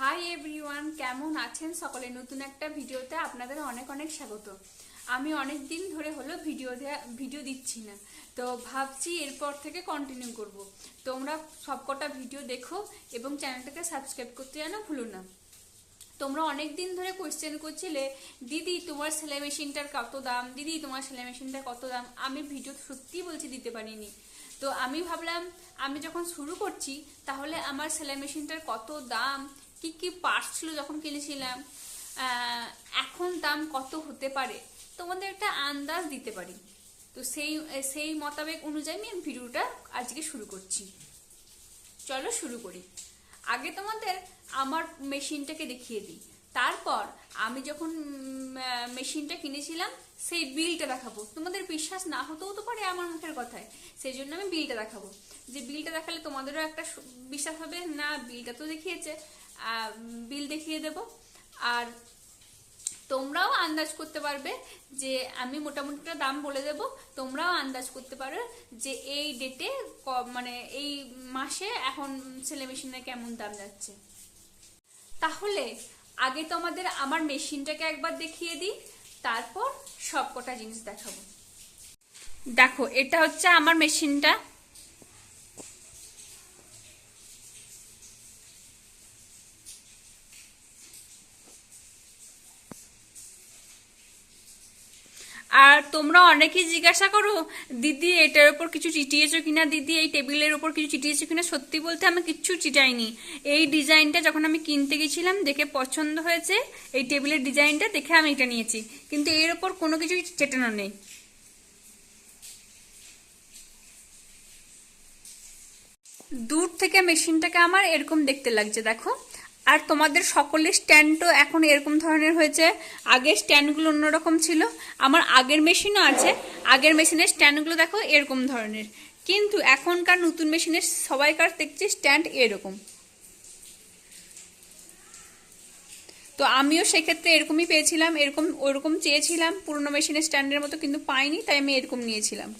Hi everyone কেমন আছেন? সকলে নতুন একটা ভিডিওতে আপনাদের অনেক অনেক স্বাগত। আমি অনেক দিন ধরে হলো ভিডিও ভিডিও দিচ্ছি না। তো ভাবছি এরপর থেকে কন্টিনিউ করব। তোমরা সবকটা ভিডিও দেখো এবং চ্যানেলটাকে সাবস্ক্রাইব করতে যেন ভুলো না। তোমরা অনেক দিন ধরে কোয়েশ্চেন করছিলে, দিদি, তোমার সেলাই মেশিনটার কত দাম? দিদি, তোমার সেলাই মেশিনটার কত দাম? আমি ভিডিও সত্যি বলছি দিতে পারিনি। তো আমি ভাবলাম, আমি যখন শুরু করছি, তাহলে আমার সেলাই মেশিনটার কত দাম? কি কি পার্টস ছিল যখন কিনেছিলাম? এখন দাম কত হতে পারে? তোমাদের একটা আন্দাজ দিতে পারি। তো সেই সেই মোতাবেক অনুযায়ী আমি ভিডিওটা আজকে শুরু করছি। চলো শুরু করি। আগে তোমাদের আমার মেশিনটাকে দেখিয়ে দিই। তারপর আমি যখন মেশিনটা কিনেছিলাম, সেই বিলটা দেখাবো। তোমাদের বিশ্বাস না হতেও তো পারে আমার মুখের কথায়। সেই জন্য আমি বিলটা দেখাবো। যে বিলটা দেখালে তোমাদেরও একটা বিশ্বাস হবে, না, বিলটা তো দেখিয়েছে। বিল দেখিয়ে দেব। আর তোমরাও আন্দাজ করতে পারবে যে আমি মোটামুটি একটা দাম বলে দেব। তোমরাও আন্দাজ করতে পারো যে এই ডেটে মানে এই মাসে এখন ছেলে মেশিনের কেমন দাম যাচ্ছে। তাহলে আগে তো আমাদের আমার মেশিনটাকে একবার দেখিয়ে দিই, তারপর সব কটা জিনিস দেখাবো। দেখো, এটা হচ্ছে আমার মেশিনটা। আর তোমরা অনেকেই জিজ্ঞাসা করো, দিদি, এটার উপর কিছু চিটিয়েছো কিনা? দিদি, এই টেবিলের উপর কিছু চিটিয়েছো কিনা? সত্যি বলতে আমি কিচ্ছু চিটাইনি। এই ডিজাইনটা যখন আমি কিনতে গেছিলাম, দেখে পছন্দ হয়েছে, এই টেবিলের ডিজাইনটা দেখে আমি এটা নিয়েছি। কিন্তু এর উপর কোনো কিছু চেটানো নেই। দূর থেকে মেশিনটাকে আমার এরকম দেখতে লাগছে, দেখো। আর তোমাদের সকলের স্ট্যান্ডও এখন এরকম ধরনের হয়েছে। আগের স্ট্যান্ডগুলো অন্যরকম ছিল। আমার আগের মেশিনও আছে। আগের মেশিনের স্ট্যান্ডগুলো দেখো এরকম ধরনের। কিন্তু এখনকার নতুন মেশিনের সবাইকার দেখছি স্ট্যান্ড এরকম। তো আমিও সেক্ষেত্রে এরকমই পেয়েছিলাম, এরকম, ওরকম চেয়েছিলাম। পুরোনো মেশিনের স্ট্যান্ডের মতো কিন্তু পাইনি, তাই আমি এরকম নিয়েছিলাম।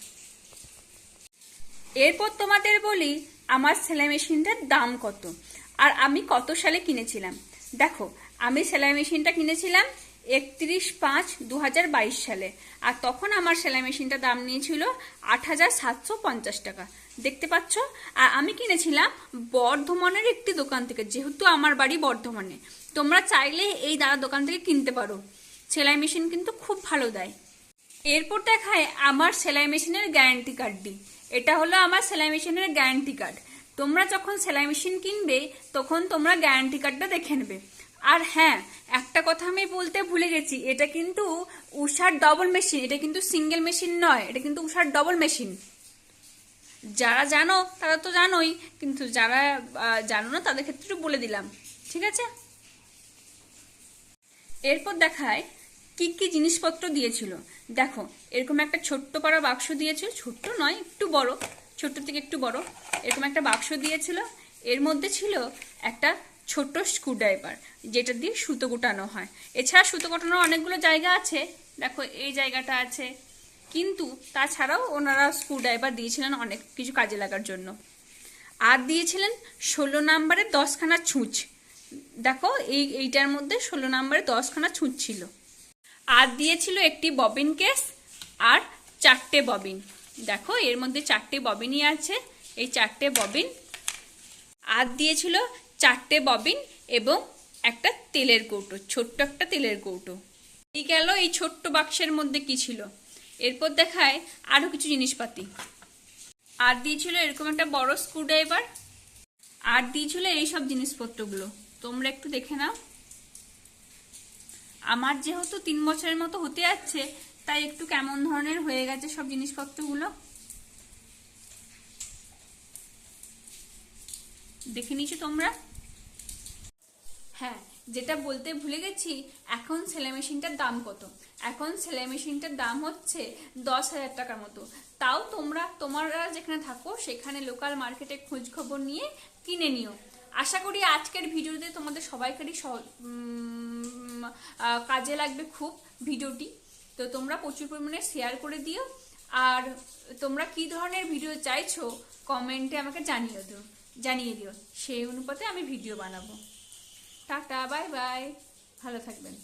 এরপর তোমাদের বলি, আমার সেলাই মেশিনটার দাম কত? আর আমি কত সালে কিনেছিলাম? দেখো, আমি সেলাই মেশিনটা কিনেছিলাম একত্রিশ পাঁচ দু সালে। আর তখন আমার সেলাই মেশিনটার দাম নিয়েছিল আট হাজার সাতশো পঞ্চাশ টাকা। দেখতে পাচ্ছ? আর আমি কিনেছিলাম বর্ধমানের একটি দোকান থেকে, যেহেতু আমার বাড়ি বর্ধমানে। তোমরা চাইলে এই দাদা দোকান থেকে কিনতে পারো। সেলাই মেশিন কিন্তু খুব ভালো দেয়। এরপর দেখায় আমার সেলাই মেশিনের গ্যারান্টি কার্ডটি। এটা হলো আমার সেলাই মেশিনের গ্যারান্টি কার্ড। তোমরা যখন সেলাই মেশিন কিনবে, তখন তোমরা গ্যারান্টি কার্ডটা দেখে নেবে। আর হ্যাঁ একটা কথা আমি বলতে ভুলে গেছি, এটা কিন্তু উষার ডবল মেশিন এটা কিন্তু সিঙ্গেল মেশিন নয়, এটা কিন্তু উষার ডবল মেশিন যারা জানো, তারা তো জানোই, কিন্তু যারা জানো না, তাদের ক্ষেত্রে বলে দিলাম, ঠিক আছে? এরপর দেখায়, কি কি জিনিসপত্র দিয়েছিল। দেখো, এরকম একটা ছোট্ট পাড়া বাক্স দিয়েছিল ছোট্ট নয়, একটু বড়। ছোট্ট থেকে একটু বড়। এরকম একটা বাক্স দিয়েছিল। এর মধ্যে ছিল একটা ছোট স্ক্রুড্রাইভার যেটা দিয়ে সুতো গুটানো হয়। এছাড়া সুতো গুটানোর অনেকগুলো জায়গা আছে। দেখো, এই জায়গাটা আছে। কিন্তু তাছাড়াও ওনারা স্ক্রুড্রাইভার দিয়েছিলেন অনেক কিছু কাজে লাগার জন্য। আর দিয়েছিলেন ষোলো নাম্বারের দশখানা ছুঁচ। দেখো, এই, এইটার মধ্যে ষোলো নাম্বারে দশখানা ছুঁচ ছিল। আর দিয়েছিল একটি ববিন কেস আর চারটে ববিন দেখো, এর মধ্যে চারটে ববিনই আছে। এই চারটে ববিন আর দিয়েছিল চারটে ববিন এবং একটা তেলের কৌটো, ছোট্ট একটা তেলের কৌটো। এই গেল এই ছোট্ট বাক্সের মধ্যে কি ছিল? এরপর দেখায় আরও কিছু জিনিসপাতি। আর দিয়েছিল এরকম একটা বড় স্ক্রুড্রাইভার। আর দিয়েছিল এই সব জিনিসপত্রগুলো। তোমরা একটু দেখে নাও। আমার যেহেতু তিন বছরের মতো হতে যাচ্ছে তাই একটু কেমন ধরনের হয়ে গেছে সব জিনিসপত্রগুলো? দেখে নিয়েছো তোমরা? হ্যাঁ যেটা বলতে ভুলে গেছি, এখন সেলাই মেশিনটার দাম কত? এখন সেলাই মেশিনটার দাম হচ্ছে দশ হাজার টাকার মতো। তাও তোমরা তোমরা যেখানে থাকো, সেখানে লোকাল মার্কেটে খোঁজ খবর নিয়ে কিনে নিও। আশা করি আজকের ভিডিওতে তোমাদের সবাইকারই কাজে লাগবে খুব ভিডিওটি। তো তোমরা প্রচুর পরিমাণে শেয়ার করে দিও। আর তোমরা কি ধরনের ভিডিও চাইছো কমেন্টে আমাকে জানিয়ে দিও জানিয়ে দিও। সেই অনুপাতে আমি ভিডিও বানাবো। টাটা বাই বাই ভালো থাকবেন।